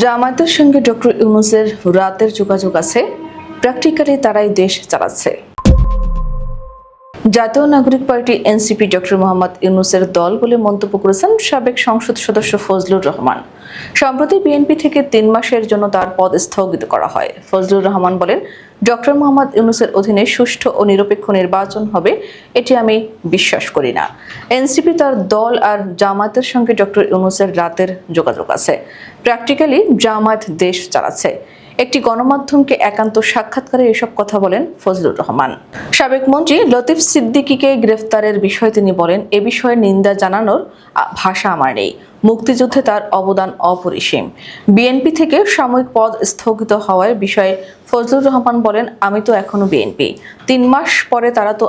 জামায়াতের সঙ্গে ডক্টর ইউনুসের রাতের যোগাযোগ আছে। প্র্যাকটিক্যালি তারাই দেশ চালাচ্ছে। জাতীয় নাগরিক পার্টি এনসিপি ডক্টর মোহাম্মদ ইউনুসের দল বলে মন্তব্য করেছেন সাবেক সংসদ সদস্য ফজলুর রহমান। সম্প্রতি বিএনপি থেকে তিন মাসের জন্য তার পদ স্থগিত করা হয়। ফজলুর রহমান বলেন, ডক্টর মোহাম্মদ ইউনুসের অধীনে সুষ্ঠু ও নিরপেক্ষ নির্বাচন হবে, এটি আমি বিশ্বাস করি না। এনসিপি তার দল আর জামায়াতের সঙ্গে ডক্টর ইউনুসের রাতের যোগাযোগ আছে। প্র্যাকটিক্যালি জামায়াত দেশ চালাচ্ছে। একটি গণমাধ্যমকে একান্ত সাক্ষাৎকারে এসব কথা বলেন ফজলুর রহমান। সাবেক মন্ত্রী লতিফ সিদ্দিকীকে গ্রেফতারের বিষয়ে তিনি বলেন, এ বিষয়ে নিন্দা জানানোর ভাষা আমার নেই। মুক্তিযুদ্ধে তার অবদান অপরিসীম। বিএনপি থেকে সাময়িক পদ স্থগিত হওয়ার বিষয়ে ফজলুর রহমান বলেন, আমি তো এখনও বিএনপি। তিন মাস পরে তারা তো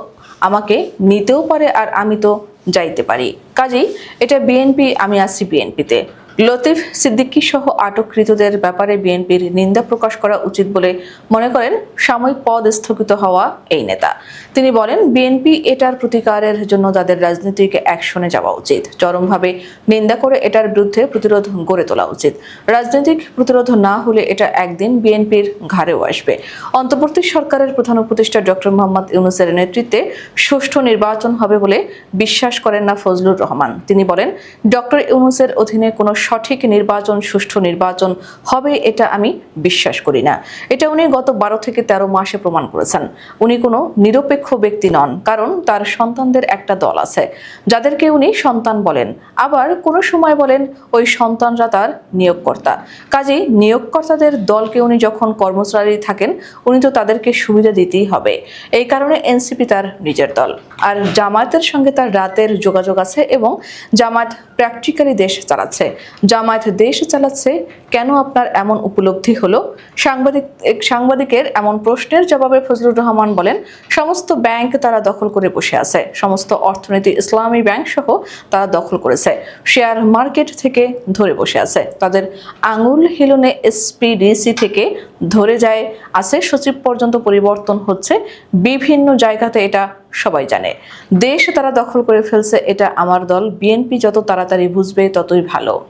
আমাকে নিতেও পারে আর আমি তো যাইতে পারি। কাজেই এটা বিএনপি আমি আছি বিএনপিতে লতিফ সিদ্দিকী সহ আটককৃতদের ব্যাপারে বিএনপির নিন্দা প্রকাশ করা উচিত বলে মনে করেন সাময়িক পদ স্থগিত হওয়া এই নেতা। তিনি বলেন বিএনপি এটার প্রতিকারের জন্য তাদের রাজনৈতিক অ্যাকশনে যাওয়া উচিত। চরমভাবে নিন্দা করে এটার বিরুদ্ধে প্রতিরোধ গড়ে তোলা উচিত। রাজনৈতিক প্রতিরোধ না হলে এটা একদিন বিএনপির ঘাড়েও আসবে। অন্তর্বর্তী সরকারের প্রধান উপদেষ্টা ডক্টর মোহাম্মদ ইউনুসের নেতৃত্বে সুষ্ঠু নির্বাচন হবে বলে বিশ্বাস করেন না ফজলুর রহমান। তিনি বলেন, ডক্টর ইউনুসের অধীনে কোনো সঠিক নির্বাচন, সুষ্ঠু নির্বাচন হবে এটা আমি বিশ্বাস করি না। এটা উনি গত বারো থেকে তেরো মাসে প্রমাণ করেছেন। উনি কোনো নিরপেক্ষ ব্যক্তি নন, কারণ তার সন্তানদের একটা দল আছে। যাদেরকে উনি সন্তান বলেন। আবার কোনো সময় বলেন, ওই সন্তানরা তার নিয়োগকর্তা। কাজেই নিয়োগকর্তাদের দলকে উনি যখন কর্মচারী থাকেন, উনি তো তাদেরকে সুবিধা দিতেই হবে। এই কারণে এনসিপি তার নিজের দল। আর জামায়াতের সঙ্গে তার রাতের যোগাযোগ আছে এবং জামায়াত প্র্যাকটিক্যালি দেশ চালাচ্ছে। জামায়াত দেশ চালাচ্ছে কেন আপনার এমন উপলব্ধি হলো? সাংবাদিক, সাংবাদিকের এমন প্রশ্নের জবাবে ফজলুর রহমান বলেন, সমস্ত ব্যাংক তারা দখল করে বসে আছে। সমস্ত অর্থনীতি ইসলামী ব্যাংক সহ তারা দখল করেছে। শেয়ার মার্কেট থেকে ধরে বসে আছে। তাদের আঙুল হিলনে এসপিডিসি থেকে ধরে যায়। আছে সচিব পর্যন্ত পরিবর্তন হচ্ছে। বিভিন্ন জায়গাতে এটা সবাই জানে। দেশ তারা দখল করে ফেলছে, এটা আমার দল। বিএনপি যত তাড়াতাড়ি বুঝবে ততই ভালো।